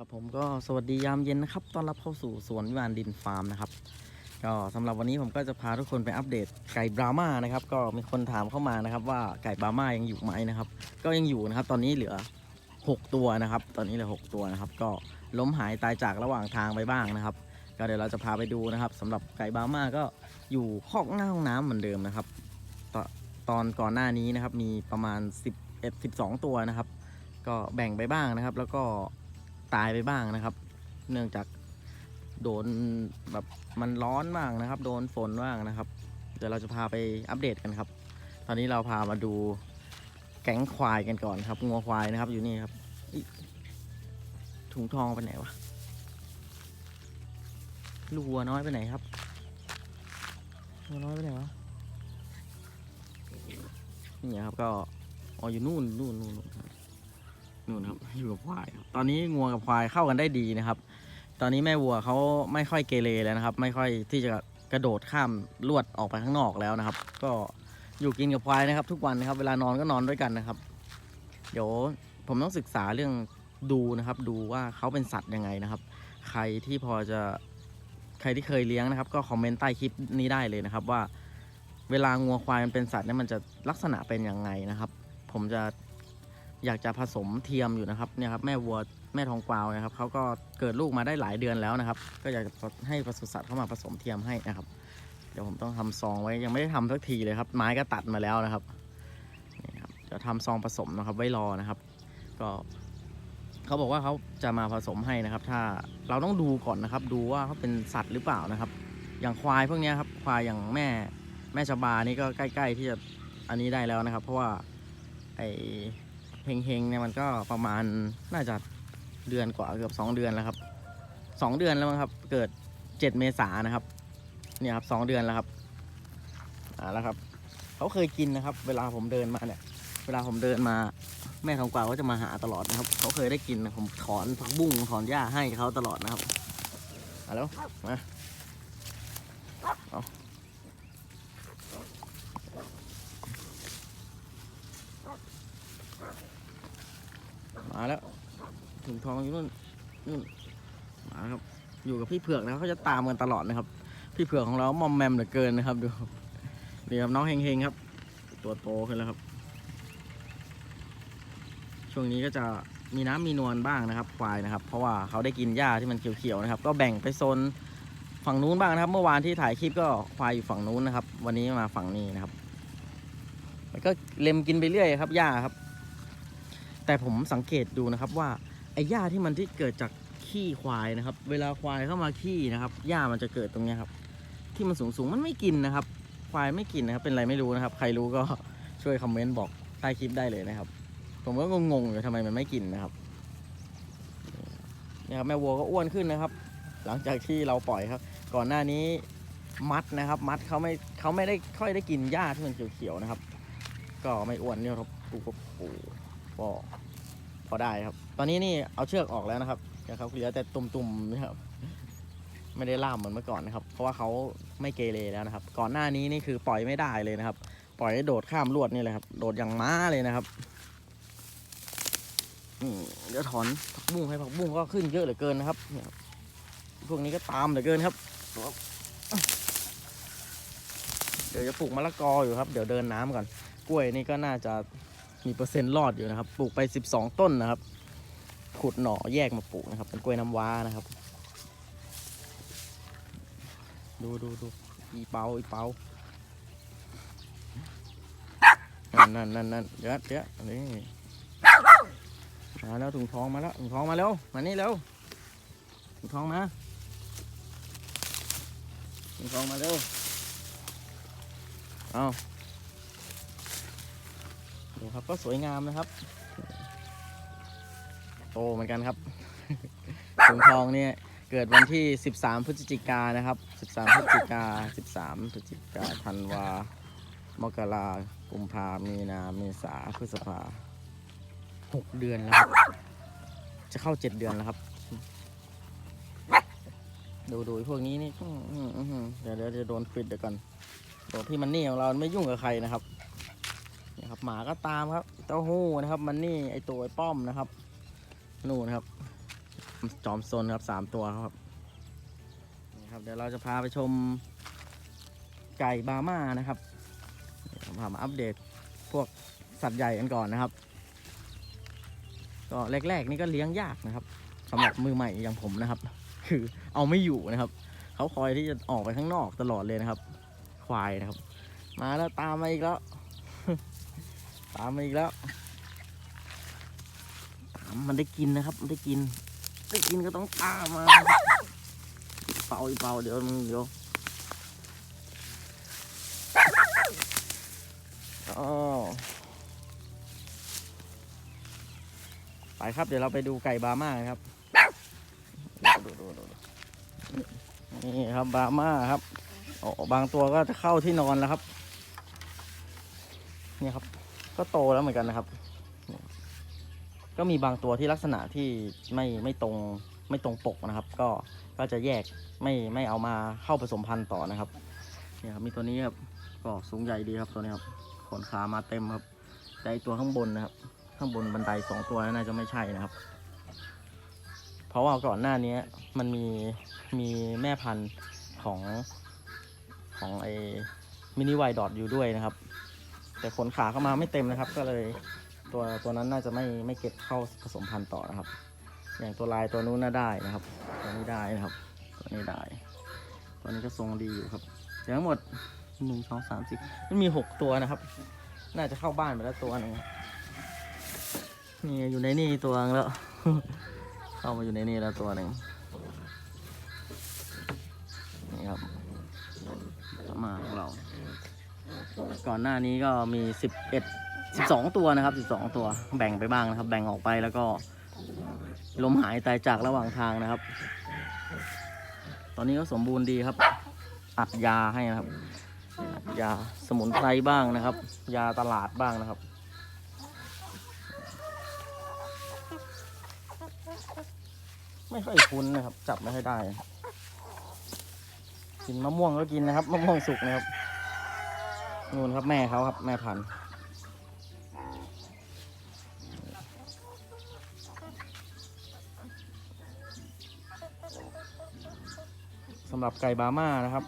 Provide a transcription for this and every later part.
ครับผมก็สวัสดียามเย็นนะครับต้อนรับเข้าสู่สวนวิมานดินฟาร์มนะครับ ก็สำหรับวันนี้ผมก็จะพาทุกคนไปอัปเดตไก่บราม่านะครับ ก็มีคนถามเข้ามานะครับ ว่าไก่บราม่ายังอยู่ไหมนะครับ ก็ยังอยู่นะครับ ตอนนี้เหลือ 6 ตัวนะครับ ตอนนี้เหลือ 6 ตัวนะครับ ก็ล้มหายตายจากระหว่างทางไปบ้างนะครับ ก็เดี๋ยวเราจะพาไปดูนะครับสำหรับไก่บราม่าก็อยู่คอกหน้าห้องน้ำเหมือนเดิมนะครับตตอนก่อนหน้านี้นะครับมีประมาณ 11 12 ตัวนะครับ ก็แบ่งไปบ้างนะครับ แล้วก็ ตายไปบ้างนะครับ เนื่องจากโดนแบบมันร้อนบ้างนะครับ โดนฝนบ้างนะครับ เดี๋ยวเราจะพาไปอัปเดตกันครับ ตอนนี้เราพามาดูแก๊งควายกันก่อนครับงัวควายนะครับ อยู่นี่ครับถุงทองไปไหนวะลูกวัวน้อยไปไหนครับวัวน้อยไปไหนวะนี่ครับก็อ๋ออยู่นู่นนู่นนู่น นู่นครับอยู่กับควายครับตอนนี้งัวกับควายเข้ากันได้ดีนะครับ ตอนนี้แม่วัวเขาไม่ค่อยเกเรแล้วนะครับ ไม่ค่อยที่จะกระโดดข้ามลวดออกไปข้างนอกแล้วนะครับ ก็อยู่กินกับควายนะครับ ทุกวันนะครับเวลานอนก็นอนด้วยกันนะครับ เดี๋ยวผมต้องศึกษาเรื่องดูนะครับ ดูว่าเขาเป็นสัตว์ยังไงนะครับ ใครที่พอจะใครที่เคยเลี้ยงนะครับ ก็คอมเมนต์ใต้คลิปนี้ได้เลยนะครับว่า เวลางัวควายมันเป็นสัตว์เนี่ยมันจะลักษณะเป็นยังไงนะครับ ผมจะ อยากจะผสมเทียมอยู่นะครับเนี่ยครับแม่วัวแม่ทองกวาวนะครับเขาก็เกิดลูกมาได้หลายเดือนแล้วนะครับ ก็อยากจะให้ปศุสัตว์เข้ามาผสมเทียมให้นะครับ เดี๋ยวผมต้องทำซองไว้ยังไม่ได้ทำสักทีเลยครับ ไม้ก็ตัดมาแล้วนะครับนี่ครับเดี๋ยวทำซองผสมนะครับไว้รอนะครับ ก็เขาบอกว่าเขาจะมาผสมให้นะครับ ถ้าเราต้องดูก่อนนะครับ ดูว่าเขาเป็นสัตว์หรือเปล่านะครับ อย่างควายพวกนี้ครับควายอย่างแม่แม่ชบานี่ก็ใกล้ ๆ ที่จะอันนี้ได้แล้วนะครับ เพราะว่าไอ เฮงเฮงๆเนี่ยมันก็ประมาณน่าจะเดือนกว่าเกือบสองเดือนแล้วครับสองเดือนแล้วมั้งครับ เกิดเจ็ดเมษานะครับ เนี่ยครับสองเดือนแล้วครับอ่าแล้วครับเขาเคยกินนะครับ เวลาผมเดินมาเนี่ย เวลาผมเดินมาแม่ทองกวาวก็จะมาหาตลอดนะครับ เขาเคยได้กินนะผมถอนผักบุ้งถอนหญ้าให้เขาตลอดนะครับมาแล้วมาเอา แล้วถุงทองอยู่นู่นนู่นมาครับ อยู่กับพี่เผือกนะเขาจะตามกันตลอดนะครับ พี่เผือกของเรามอมแมมเหลือเกินนะครับดูนี่ครับน้องเฮงๆครับ ตัวโตขึ้นแล้วครับ ช่วงนี้ก็จะมีน้ำมีนวลบ้างนะครับควายนะครับ เพราะว่าเขาได้กินหญ้าที่มันเขียวๆนะครับ ก็แบ่งไปโซนฝั่งนู้นบ้างนะครับ เมื่อวานที่ถ่ายคลิปก็ควายอยู่ฝั่งนู้นนะครับ วันนี้มาฝั่งนี้นะครับ มันก็เล็มกินไปเรื่อยครับหญ้าครับ แต่ผมสังเกตดูนะครับว่าไอ้หญ้าที่มันที่เกิดจากขี้ควายนะครับ เวลาควายเข้ามาขี้นะครับหญ้ามันจะเกิดตรงเนี้ยครับ ที่มันสูงๆมันไม่กินนะครับ ควายไม่กินนะครับ เป็นไรไม่รู้นะครับ ใครรู้ก็ช่วยคอมเมนต์บอกใต้คลิปได้เลยนะครับ ผมก็งงๆอยู่ทำไมมันไม่กินนะครับเนี่ยครับแม่วัวก็อ้วนขึ้นนะครับ หลังจากที่เราปล่อยครับ ก่อนหน้านี้มัดนะครับ มัดเขาไม่เขาไม่ได้ค่อยได้กินหญ้าที่มันเขียวๆนะครับ ก็ไม่อ้วนเนี่ยครับปูก็ปู ก็พอได้ครับ ตอนนี้นี่เอาเชือกออกแล้วนะครับนะครับเหลือแต่ตุ่มๆนะครับ ไม่ได้ล่ามเหมือนเมื่อก่อนนะครับ เพราะว่าเขาไม่เกเรแล้วนะครับ ก่อนหน้านี้นี่คือปล่อยไม่ได้เลยนะครับ ปล่อยให้โดดข้ามลวดนี่เลยครับ โดดอย่างม้าเลยนะครับเดี๋ยวถอนผักบุ้งให้ผักบุ้งก็ขึ้นเยอะเหลือเกินนะครับเนี่ยครับพวกนี้ก็ตามเหลือเกินครับ เดี๋ยวจะปลูกมะละกออยู่ครับ เดี๋ยวเดินน้ำก่อน กล้วยนี่ก็น่าจะ มีเปอร์เซ็นต์รอดอยู่นะครับ ปลูกไป 12 ต้นนะครับ ขุดหน่อแยกมาปลูกนะครับ เป็นกล้วยน้ำว้านะครับ ดูดูดูอีเปาอีเปานั่นนั่นนั่นนั่นเยอะเยอะนี่มาแล้วถุงทองมาแล้วถุงทองมาเร็วมานี่เร็วถุงทองมาถุงทองมาเร็วเอา ดูครับก็สวยงามนะครับ โตเหมือนกันครับถุงทองเนี่ยเกิดวันที่ 13 พฤศจิกานะครับ 13 พฤศจิกา 13 พฤศจิกาธันวา มกรากุมภามีนา เมษา พฤษภาหกเดือนแล้วครับ จะเข้าเจ็ดเดือนแล้วครับ ดูดูพวกนี้นี่เดี๋ยวเดี๋ยวจะโดนฟิตเดี๋ยวก่อนตัวพี่มันนี่ของเราไม่ยุ่งกับใครนะครับ ครับหมาก็ตามครับเต้าหู้นะครับ มันนี่ไอตัวไอป้อมนะครับนู่นครับ จอมซนครับสามตัวครับนี่ครับ เดี๋ยวเราจะพาไปชมไก่บาม่านะครับผมพามาอัปเดตพวกสัตว์ใหญ่กันก่อนนะครับ ก็แรกๆนี่ก็เลี้ยงยากนะครับสำหรับมือใหม่อย่างผมนะครับ คือเอาไม่อยู่นะครับเขาคอยที่จะออกไปข้างนอกตลอดเลยนะครับ ควายนะครับ มาแล้วตามมาอีกแล้ว ตามมาอีกแล้วตามมันได้กินนะครับ มันได้กิน ได้กินก็ต้องตามมา เป่าอีเป่าเดี๋ยวมึงเดี๋ยวอไปครับ เดี๋ยวเราไปดูไก่บาม่าครับนี่ครับบาม่าครับโอ้บางตัวก็จะเข้าที่นอนแล้วครับ นี่ครับ ก็โตแล้วเหมือนกันนะครับ ก็มีบางตัวที่ลักษณะที่ไม่ไม่ตรงไม่ตรงปกนะครับ ก็ก็จะแยกไม่ไม่เอามาเข้าผสมพันธุ์ต่อนะครับเนี่ยครับมีตัวนี้ครับก็สูงใหญ่ดีครับตัวนี้ครับขนขามาเต็มครับแต่ตัวข้างบนนะครับ ข้างบนบันไดสองตัวนั้นน่าจะไม่ใช่นะครับ เพราะว่าก่อนหน้านี้มันมีมีแม่พันธุ์ของของไอ้มินิไวดอทอยู่ด้วยนะครับ แต่ขนขาเข้ามาไม่เต็มนะครับ ก็เลยตัวตัวนั้นน่าจะไม่ไม่เก็บเข้าผสมพันธุ์ต่อนะครับ อย่างตัวลายตัวนู้นน่าได้นะครับ ตัวนี้ได้นะครับ ตัวนี้ได้ตัวนี้ก็ทรงดีอยู่ครับเดี๋ยวทั้งหมดหนึ่งสองสามสี่มันมีหกตัวนะครับ น่าจะเข้าบ้านไปแล้วตัวหนึ่งนี่อยู่ในนี่ตัวนึงแล้ว เข้ามาอยู่ในนี่แล้วตัวหนึ่งนี่ครับมาของเรา ก่อนหน้านี้ก็มีสิบเอ็ดสิบสองตัวนะครับสิบสองตัวแบ่งไปบ้างนะครับ แบ่งออกไปแล้วก็ล้มหายตายจากระหว่างทางนะครับ ตอนนี้ก็สมบูรณ์ดีครับ อัดยาให้นะครับอัดยาสมุนไพรบ้างนะครับ ยาตลาดบ้างนะครับ ไม่ค่อยคุ้นนะครับ จับไม่ค่อยได้ กินมะม่วงก็กินนะครับ มะม่วงสุกนะครับ นู่นครับแม่เขาครับแม่พันธุ์สำหรับไก่บาม่านะครับ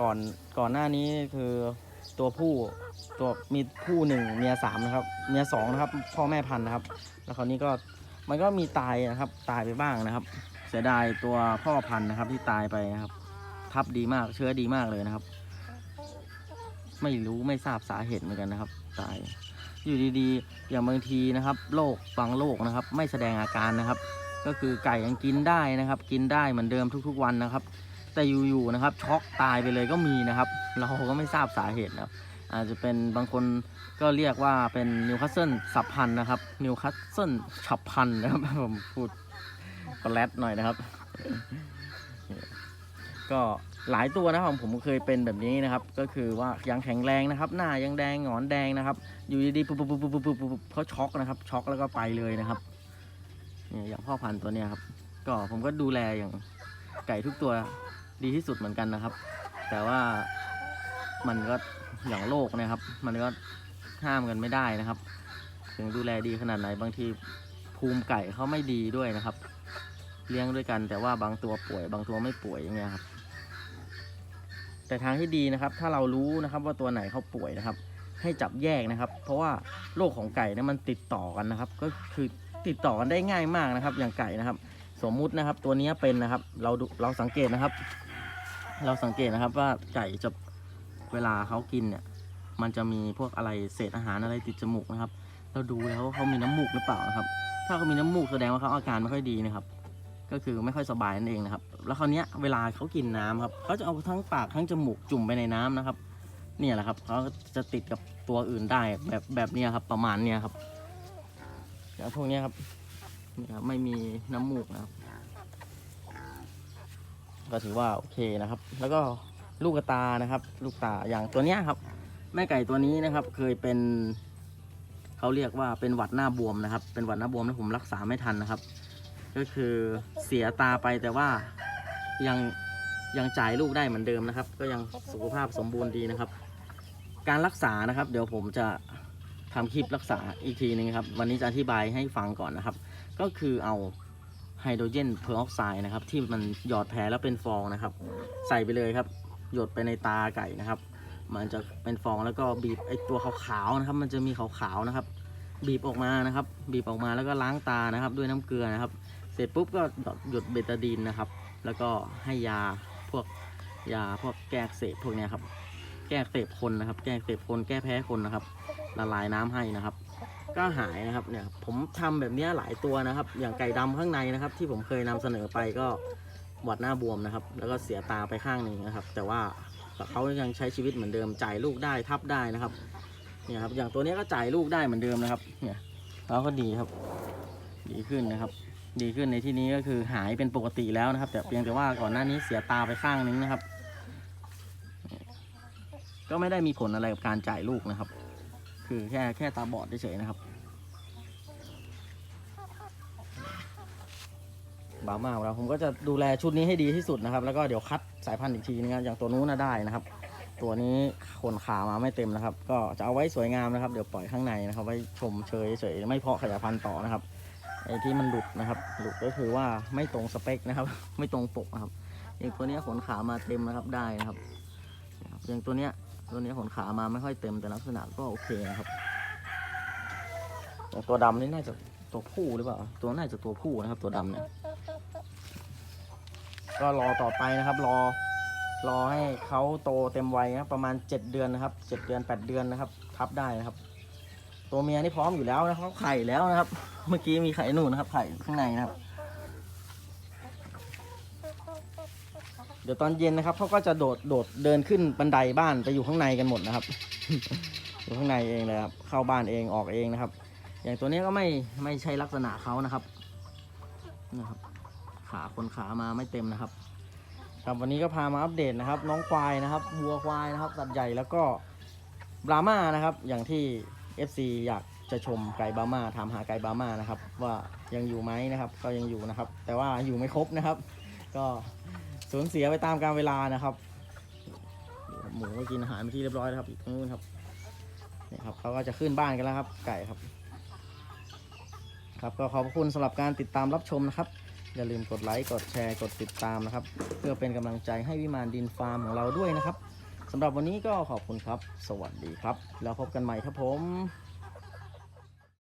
ก่อนก่อนหน้านี้คือตัวผู้ตัวมีผู้หนึ่งเมียสามนะครับ เมียสองนะครับ พ่อแม่พันธุ์นะครับ แล้วคราวนี้ก็มันก็มีตายนะครับ ตายไปบ้างนะครับ เสียดายตัวพ่อพันธุ์นะครับ ที่ตายไปนะครับ ทับดีมากเชื้อดีมากเลยนะครับ ไม่รู้ไม่ทราบสาเหตุเหมือนกันนะครับ ตาย อยู่ดีๆ อย่างบางทีนะครับโรคบางโรคนะครับ ไม่แสดงอาการนะครับ ก็คือไก่ยังกินได้นะครับ กินได้เหมือนเดิมทุกๆวันนะครับ แต่อยู่ๆนะครับ ช็อกตายไปเลยก็มีนะครับ เราก็ไม่ทราบสาเหตุนะครับอาจจะเป็นบางคนก็เรียกว่าเป็นนิวคาสเซิลสับพันนะครับนิวคาสเซิลฉับพันนะครับผมพูดกระแลดหน่อยนะครับ ก็ หลายตัวนะครับผมเคยเป็นแบบนี้นะครับ ก็คือว่ายังแข็งแรงนะครับ หน้ายังแดงหงอนแดงนะครับ อยู่ดีๆปุ๊บปุ๊บปุ๊บปุ๊บปุ๊บเขาช็อกนะครับ ช็อกแล้วก็ไปเลยนะครับเนี่ยอย่างพ่อพันธุ์ตัวเนี้ยครับ ก็ผมก็ดูแลอย่างไก่ทุกตัวดีที่สุดเหมือนกันนะครับ แต่ว่ามันก็อย่างโรคนะครับ มันก็ห้ามกันไม่ได้นะครับ ถึงดูแลดีขนาดไหนบางทีภูมิไก่เขาไม่ดีด้วยนะครับ เลี้ยงด้วยกันแต่ว่าบางตัวป่วย บางตัวไม่ป่วยอย่างเงี้ยครับ แต่ทางที่ดีนะครับ ถ้าเรารู้นะครับว่าตัวไหนเขาป่วยนะครับ ให้จับแยกนะครับ เพราะว่าโรคของไก่เนี่ยมันติดต่อกันนะครับ ก็คือติดต่อกันได้ง่ายมากนะครับ อย่างไก่นะครับ สมมุตินะครับ ตัวนี้เป็นนะครับ เราเราสังเกตนะครับ เราสังเกตนะครับว่าไก่จะเวลาเขากินเนี่ย มันจะมีพวกอะไรเศษอาหารอะไรติดจมูกนะครับ เราดูแล้วเขามีน้ำมูกหรือเปล่านะครับ ถ้าเขามีน้ำมูกแสดงว่าเขาอาการไม่ค่อยดีนะครับ ก็คือไม่ค่อยสบายนั่นเองนะครับ แล้วคราวเนี้ยเวลาเขากินน้ำครับเขาจะเอาทั้งปากทั้งจมูกจุ่มไปในน้ำนะครับ เนี่ยแหละครับเขาจะติดกับตัวอื่นได้แบบแบบนี้ครับ ประมาณเนี้ยครับแล้วพวกนี้ครับนี่ครับ ไม่มีน้ำมูกนะครับ ก็ถือว่าโอเคนะครับ แล้วก็ลูกตานะครับ ลูกตาอย่างตัวเนี้ยครับ แม่ไก่ตัวนี้นะครับ เคยเป็นเขาเรียกว่าเป็นหวัดหน้าบวมนะครับ เป็นหวัดหน้าบวมแล้วผมรักษาไม่ทันนะครับ ก็คือเสียตาไปแต่ว่า ยังยังจ่ายลูกได้เหมือนเดิมนะครับ ก็ยังสุขภาพสมบูรณ์ดีนะครับ การรักษานะครับ เดี๋ยวผมจะทำคลิปรักษาอีกทีหนึงครับ วันนี้จะอธิบายให้ฟังก่อนนะครับ ก็คือเอาไฮโดรเจนเพอร์ออกไซด์นะครับ ที่มันหยอดแผลแล้วเป็นฟองนะครับ ใส่ไปเลยครับ หยดไปในตาไก่นะครับ มันจะเป็นฟองแล้วก็บีบไอตัวขาวๆนะครับ มันจะมีขาวๆนะครับ บีบออกมานะครับ บีบออกมาแล้วก็ล้างตานะครับ ด้วยน้ำเกลือนะครับ เสร็จปุ๊บก็หยดเบตาดีนนะครับ แล้วก็ให้ยาพวกยาพวกแก้เสบพวกนี้ครับ แก้เสบคนนะครับ แก้เสบคนแก้แพ้คนนะครับ ละลายน้ำให้นะครับ ก็หายนะครับเนี่ยผมทำแบบนี้หลายตัวนะครับ อย่างไก่ดำข้างในนะครับ ที่ผมเคยนำเสนอไปก็หวัดหน้าบวมนะครับ แล้วก็เสียตาไปข้างหนึ่งนะครับ แต่ว่าเขายังใช้ชีวิตเหมือนเดิมจ่ายลูกได้ทับได้นะครับเนี่ยครับอย่างตัวนี้ก็จ่ายลูกได้เหมือนเดิมนะครับ เนี่ยแล้วก็ดีครับ ดีขึ้นนะครับ ดีขึ้นในที่นี้ก็คือหายเป็นปกติแล้วนะครับ แต่เพียงแต่ว่าก่อนหน้านี้เสียตาไปข้างนึงนะครับ ก็ไม่ได้มีผลอะไรกับการจ่ายลูกนะครับ คือแค่แค่ตาบอดเฉยๆนะครับบามาของเราผมก็จะดูแลชุดนี้ให้ดีที่สุดนะครับ แล้วก็เดี๋ยวคัดสายพันธุ์อีกทีนึงนะอย่างตัวนู้นนะได้นะครับ ตัวนี้ขนขามาไม่เต็มนะครับ ก็จะเอาไว้สวยงามนะครับ เดี๋ยวปล่อยข้างในนะครับ ไว้ชมเชยเฉยๆไม่เพาะขยายพันธุ์ต่อนะครับ ไอ้ที่มันหลุดนะครับ หลุดก็คือว่าไม่ตรงสเปคนะครับ ไม่ตรงปกนะครับ อย่างตัวนี้ขนขามาเต็มนะครับได้นะครับ อย่างตัวเนี้ยตัวนี้ขนขามาไม่ค่อยเต็มแต่ลักษณะก็โอเคนะครับ ตัวดำนี่น่าจะตัวผู้หรือเปล่า ตัวน่าจะตัวผู้นะครับ ตัวดำเนี่ย ก็รอต่อไปนะครับ รอ รอให้เขาโตเต็มวัยนะประมาณ7เดือนนะครับ7เดือน8เดือนนะครับ ทับได้นะครับ ตัวเมียนี่พร้อมอยู่แล้วนะครับเขาไข่แล้วนะครับ เมื่อกี้มีไข่หนูนะครับ ไข่ข้างในนะครับ เดี๋ยวตอนเย็นนะครับเขาก็จะโดดโดดเดินขึ้นบันไดบ้านไปอยู่ข้างในกันหมดนะครับ อยู่ข้างในเองเลยครับ เข้าบ้านเองออกเองนะครับ อย่างตัวนี้ก็ไม่ไม่ใช่ลักษณะเขานะครับนะครับ ขาคนขามาไม่เต็มนะครับครับวันนี้ก็พามาอัปเดตนะครับ น้องควายนะครับวัวควายนะครับสัตว์ใหญ่แล้วก็บราม่านะครับ อย่างที่ FC อยากจะชมไก่บาม่าถามหาไก่บาม่านะครับ ว่ายังอยู่ไหมนะครับ ก็ยังอยู่นะครับ แต่ว่าอยู่ไม่ครบนะครับ ก็สูญเสียไปตามกาลเวลานะครับ หมูก็กินอาหารไปที่เรียบร้อยแล้วครับอีกตรงนู้นครับนี่ครับเขาก็จะขึ้นบ้านกันแล้วครับไก่ครับ ครับก็ขอบคุณสำหรับการติดตามรับชมนะครับอย่าลืมกดไลค์กดแชร์กดติดตามนะครับ เพื่อเป็นกำลังใจให้วิมานดินฟาร์มของเราด้วยนะครับ สำหรับวันนี้ก็ขอบคุณครับ สวัสดีครับ แล้วพบกันใหม่ครับผม